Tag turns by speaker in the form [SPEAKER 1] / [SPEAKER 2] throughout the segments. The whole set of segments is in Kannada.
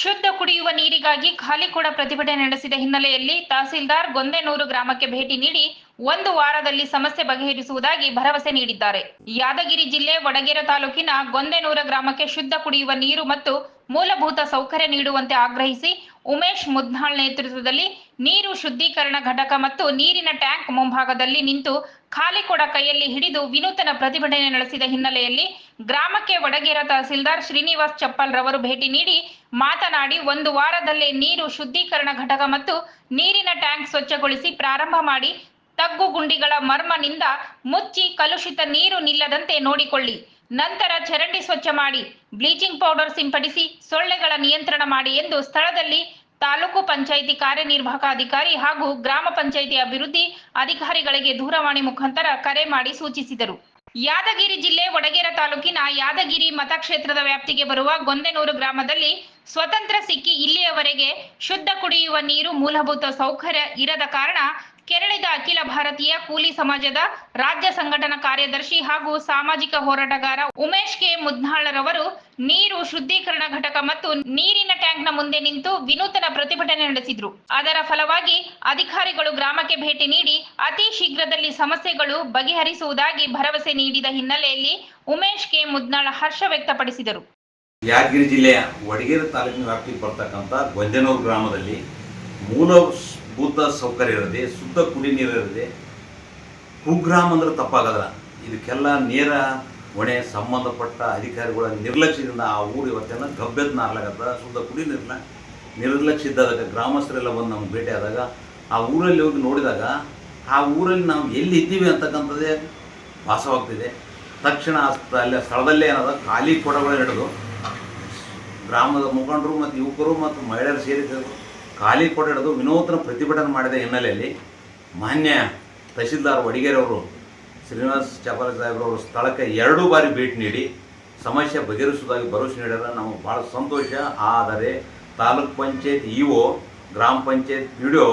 [SPEAKER 1] ಶುದ್ಧ ಕುಡಿಯುವ ನೀರಿಗಾಗಿ ಖಾಲಿ ಕೊಡ ಪ್ರತಿಭಟನೆ ನಡೆಸಿದ ಹಿನ್ನೆಲೆಯಲ್ಲಿ ತಹಸೀಲ್ದಾರ್ ಗೊಂದೆನೂರು ಗ್ರಾಮಕ್ಕೆ ಭೇಟಿ ನೀಡಿ ಒಂದು ವಾರದಲ್ಲಿ ಸಮಸ್ಯೆ ಬಗೆಹರಿಸುವುದಾಗಿ ಭರವಸೆ ನೀಡಿದ್ದಾರೆ. ಯಾದಗಿರಿ ಜಿಲ್ಲೆ ವಡಗೇರ ತಾಲೂಕಿನ ಗೊಂದೆನೂರ ಗ್ರಾಮಕ್ಕೆ ಶುದ್ಧ ಕುಡಿಯುವ ನೀರು ಮತ್ತು ಮೂಲಭೂತ ಸೌಕರ್ಯ ನೀಡುವಂತೆ ಆಗ್ರಹಿಸಿ ಉಮೇಶ್ ಮುದ್ನಾಳ್ ನೇತೃತ್ವದಲ್ಲಿ ನೀರು ಶುದ್ಧೀಕರಣ ಘಟಕ ಮತ್ತು ನೀರಿನ ಟ್ಯಾಂಕ್ ಮುಂಭಾಗದಲ್ಲಿ ನಿಂತು ಖಾಲಿ ಕೊಡ ಕೈಯಲ್ಲಿ ಹಿಡಿದು ವಿನೂತನ ಪ್ರತಿಭಟನೆ ನಡೆಸಿದ ಹಿನ್ನೆಲೆಯಲ್ಲಿ ಗ್ರಾಮಕ್ಕೆ ವಡಗೇರ ತಹಸೀಲ್ದಾರ್ ಶ್ರೀನಿವಾಸ್ ಚಪ್ಪಲ್ ರವರು ಭೇಟಿ ನೀಡಿ ಮಾತನಾಡಿ ಒಂದು ವಾರದಲ್ಲೇ ನೀರು ಶುದ್ಧೀಕರಣ ಘಟಕ ಮತ್ತು ನೀರಿನ ಟ್ಯಾಂಕ್ ಸ್ವಚ್ಛಗೊಳಿಸಿ ಪ್ರಾರಂಭ ಮಾಡಿ ತಗ್ಗು ಗುಂಡಿಗಳ ಮರ್ಮನಿಂದ ಮುಚ್ಚಿ ಕಲುಷಿತ ನೀರು ನಿಲ್ಲದಂತೆ ನೋಡಿಕೊಳ್ಳಿ. ನಂತರ ಚರಂಡಿ ಸ್ವಚ್ಛ ಮಾಡಿ, ಬ್ಲೀಚಿಂಗ್ ಪೌಡರ್ ಸಿಂಪಡಿಸಿ ಸೊಳ್ಳೆಗಳ ನಿಯಂತ್ರಣ ಮಾಡಿ ಎಂದು ಸ್ಥಳದಲ್ಲಿ ತಾಲೂಕು ಪಂಚಾಯಿತಿ ಕಾರ್ಯನಿರ್ವಾಹಕ ಅಧಿಕಾರಿ ಹಾಗೂ ಗ್ರಾಮ ಪಂಚಾಯಿತಿ ಅಭಿವೃದ್ಧಿ ಅಧಿಕಾರಿಗಳಿಗೆ ದೂರವಾಣಿ ಮುಖಾಂತರ ಕರೆ ಮಾಡಿ ಸೂಚಿಸಿದರು. ಯಾದಗಿರಿ ಜಿಲ್ಲೆ ವಡಗೇರ ತಾಲೂಕಿನ ಯಾದಗಿರಿ ಮತಕ್ಷೇತ್ರದ ವ್ಯಾಪ್ತಿಗೆ ಬರುವ ಗೊಂದೆನೂರು ಗ್ರಾಮದಲ್ಲಿ ಸ್ವತಂತ್ರ ಸಿಕ್ಕಿ ಇಲ್ಲಿಯವರೆಗೆ ಶುದ್ಧ ಕುಡಿಯುವ ನೀರು ಮೂಲಭೂತ ಸೌಕರ್ಯ ಇರದ ಕಾರಣ ಕೆರಳಿದ ಅಖಿಲ ಭಾರತೀಯ ಕೂಲಿ ಸಮಾಜದ ರಾಜ್ಯ ಸಂಘಟನಾ ಕಾರ್ಯದರ್ಶಿ ಹಾಗೂ ಸಾಮಾಜಿಕ ಹೋರಾಟಗಾರ ಉಮೇಶ್ ಕೆ ಮುದ್ನಾಳರವರು ನೀರು ಶುದ್ಧೀಕರಣ ಘಟಕ ಮತ್ತು ನೀರಿನ ಟ್ಯಾಂಕ್ನ ಮುಂದೆ ನಿಂತು ವಿನೂತನ ಪ್ರತಿಭಟನೆ ನಡೆಸಿದ್ರು. ಅದರ ಫಲವಾಗಿ ಅಧಿಕಾರಿಗಳು ಗ್ರಾಮಕ್ಕೆ ಭೇಟಿ ನೀಡಿ ಅತಿ ಶೀಘ್ರದಲ್ಲಿ ಸಮಸ್ಯೆಗಳು ಬಗೆಹರಿಸುವುದಾಗಿ ಭರವಸೆ ನೀಡಿದ ಹಿನ್ನೆಲೆಯಲ್ಲಿ ಉಮೇಶ್ ಕೆ ಮುದ್ನಾಳ ಹರ್ಷ ವ್ಯಕ್ತಪಡಿಸಿದರು.
[SPEAKER 2] ಯಾದಗಿರಿ ಜಿಲ್ಲೆಯ ವಡಗೇರಿ ತಾಲೂಕಿನ ವ್ಯಾಪ್ತಿಗೆ ಬರ್ತಕ್ಕಂಥ ಗೊಂಜನೂರು ಗ್ರಾಮದಲ್ಲಿ ಮೂಲಭೂತ ಸೌಕರ್ಯ ಇರದೆ, ಶುದ್ಧ ಕುಡಿ ನೀರು ಇರದೆ, ಕುಗ್ರಾಮ್ ಅಂದ್ರೆ ತಪ್ಪಾಗಲ್ಲ. ಇದಕ್ಕೆಲ್ಲ ನೇರ ಹೊಣೆ, ಸಂಬಂಧಪಟ್ಟ ಅಧಿಕಾರಿಗಳ ನಿರ್ಲಕ್ಷ್ಯದಿಂದ ಆ ಊರು ಇವತ್ತೆಲ್ಲ ಗಬ್ಬೆದ್ ನಾರ್ಲಾಗತ್ತ ಶುದ್ಧ ಕುಡಿ ನೀರನ್ನ ನಿರ್ಲಕ್ಷ್ಯ ಇದ್ದಾಗ ಗ್ರಾಮಸ್ಥರೆಲ್ಲ ಬಂದು ನಮ್ಗೆ ಭೇಟಿ ಆದಾಗ, ಆ ಊರಲ್ಲಿ ಹೋಗಿ ನೋಡಿದಾಗ, ಆ ಊರಲ್ಲಿ ನಾವು ಎಲ್ಲಿ ಇದ್ದೀವಿ ಅಂತಕ್ಕಂಥದ್ದೇ ಭಾಸವಾಗ್ತಿದೆ ತಕ್ಷಣ ಅಲ್ಲಿ ಸ್ಥಳದಲ್ಲೇ ಏನದ, ಖಾಲಿ ಕೊಡಗಳು ಹಿಡಿದು ಗ್ರಾಮದ ಮುಖಂಡರು ಮತ್ತು ಯುವಕರು ಮತ್ತು ಮಹಿಳೆಯರು ಸೇರಿದರು ಖಾಲಿ ಕೊಡ ಹಿಡಿದು ವಿನೂತನ ಪ್ರತಿಭಟನೆ ಮಾಡಿದ ಹಿನ್ನೆಲೆಯಲ್ಲಿ ಮಾನ್ಯ ತಹಶೀಲ್ದಾರ್ ವಡಿಗೇರವರು ಶ್ರೀನಿವಾಸ್ ಚಾಪಾಲ ಸಾಹೇಬ್ರವರು ಸ್ಥಳಕ್ಕೆ ಎರಡು ಬಾರಿ ಭೇಟಿ ನೀಡಿ ಸಮಸ್ಯೆ ಬಗೆಹರಿಸುವುದಾಗಿ ಭರವಸೆ ನೀಡಿದ್ರೆ ನಮಗೆ ಭಾಳ ಸಂತೋಷ. ಆದರೆ ತಾಲೂಕ್ ಪಂಚಾಯತ್ ಇ ಒ ಗ್ರಾಮ ಪಂಚಾಯತ್ ಪಿ ಡಿ ಒ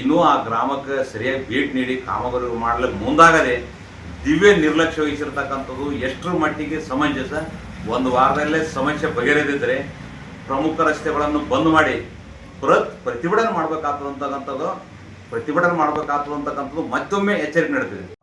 [SPEAKER 2] ಇನ್ನೂ ಆ ಗ್ರಾಮಕ್ಕೆ ಸರಿಯಾಗಿ ಭೇಟಿ ನೀಡಿ ಕಾಮಗಾರಿ ಮಾಡಲಿಕ್ಕೆ ಮುಂದಾಗದೆ ದಿವ್ಯ ನಿರ್ಲಕ್ಷ್ಯ ವಹಿಸಿರ್ತಕ್ಕಂಥದ್ದು ಎಷ್ಟರ ಮಟ್ಟಿಗೆ ಸಮಂಜಸ. ಒಂದು ವಾರದಲ್ಲೇ ಸಮಸ್ಯೆ ಬಗೆಹರಿದಿದ್ದರೆ ಪ್ರಮುಖ ರಸ್ತೆಗಳನ್ನು ಬಂದ್ ಮಾಡಿ ಬೃಹತ್ ಪ್ರತಿಭಟನೆ ಮಾಡಬೇಕಾಗ್ತದಂತಕ್ಕಂಥದ್ದು ಪ್ರತಿಭಟನೆ ಮಾಡಬೇಕಾಗ್ತದೆ ಅಂತಕ್ಕಂಥದ್ದು ಮತ್ತೊಮ್ಮೆ ಎಚ್ಚರಿಕೆ ನೀಡ್ತಿದೆ